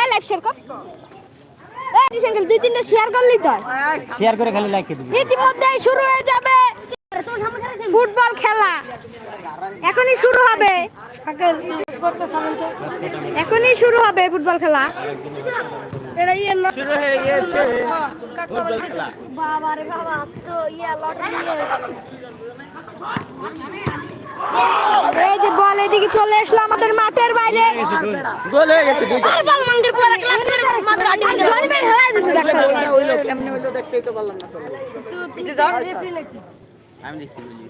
এই live share কর। এই জিসাঙ্কেল দুই তিনটা শেয়ার করলি তো? শেয়ার করে খালি লাইক দিবি। ইতিমধ্যেই শুরু হয়ে যাবে। ফুটবল খেলা। এখনই শুরু হবে। এখনই শুরু হবে ফুটবল খেলা। এটা ইয়ে শুরু হয়ে বাবা রে বাবা তো ইয়া লটারি এই যে বল এদিকে চলে আসলো আমাদের মাঠের বাইরে। গোল হয়ে গেছে বল মঙ্গের পুরো ক্লাস করে মাত্র জয়েন বের হয়ে গেছে দেখো। কেমনে হইল কেমনে হইল দেখতেই তো পারলাম না তো। পিছে যাও আমি দেখছি বুঝি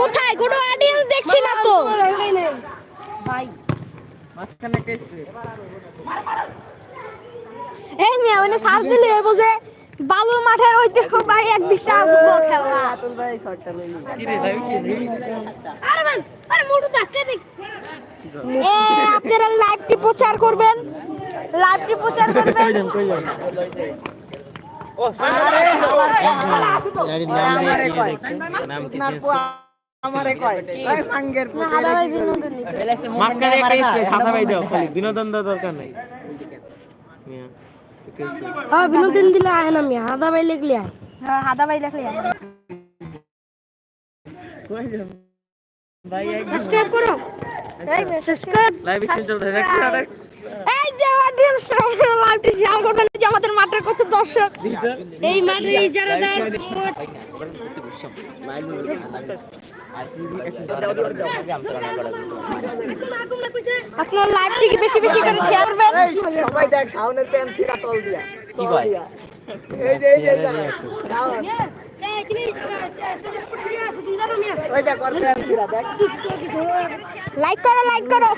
কোথায়? কোনো অডিয়েন্স দেখছি না তো। মাঝখানে কেসে এই মেয়ে মানে সাজ দিলে যে বালুর মাঠের ওই দেখো ভাই এক বিশাল ফুটবল খেলা। আতুল ভাই শটটা কি রে যাবি কি আরে ভাই আরে মোটু দেখতে দেখ? এ আপনারা লাইভটি প্রচার করবেন। লাইভটি প্রচার করবেন। কই যান ও আরে আরে নাম দিয়ে নাম কি আমারে কয়। পুতে? ভাই। মাঝখানে একটা স্পেস হাতা ভাই দাও খালি বিনোদন দরকার নাই। বিনোদন দিলে আয় না মিয়া হাদা ভাই লিখলে আয় হ্যাঁ লাইভ স্ট্রিম চলতে দেখছি না এই যে অডিয়েন্স লাইভটি শেয়ার করবেন। যে আমাদের মাঠের কত দর্শক। এই মাঠে ইজারাদার আপনার লাইভটিকে বেশি বেশি করে শেয়ার করবেন। সবাই দেখ শাওনের প্যান্ট তল দিয়া। কি তল কয়? দিয়া। এই যে এই যে এই জায়গায়। শাওন, ওই দেখ ওর প্যান্ট ছিঁড়া দেখ লাইক করো লাইক করো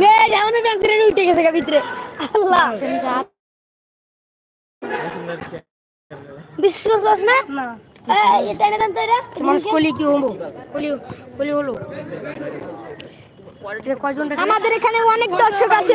নে যাওনে ব্যাংকের উঠে গেছে ভিতরে আল্লাহ বিশ্বাস না না না তো এটা মানুষ কলি কি হলো কলি কলি হলো আমাদের এখানে অনেক দর্শক আছে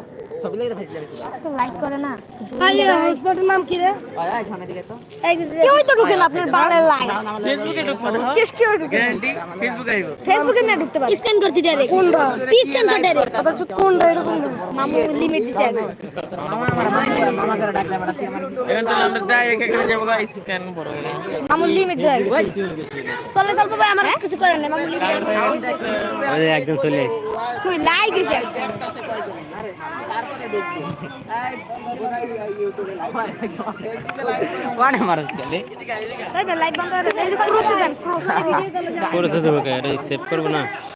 লাইক করেন নাকি তো লাইক করে না। ভাই হসপিটাল নাম কি রে? এই কি ওই তো ঢুকে না আপনার বাংলা লাইক ফেসবুকে ঢুকবো না কিস ঢুকে গ্যারান্টি ফেসবুকে আইবো ফেসবুকে না ঢুকতে পারে। স্ক্যান করতে ডাইরেক্ট কোনটা স্ক্যান করতে ডাইরেক্ট আবার তো কোনটা এরকম মামু লিমিট দিছে এখন এখন তো আমরা ডাইরেক্ট এখানে যাব গাইস স্ক্যান বড় মামু লিমিট দেয় চলে চল ভাই আমার কিছু করেন না মামু লিমিট একদম চলে লাইক দিছে তারপরে দেখবি এই, বোধহয় ইউটিউবে লাইভ ফেসবুকে লাইভ কোনে মারছ গেলে এই লাইক বন্ধ করে এই ক্রস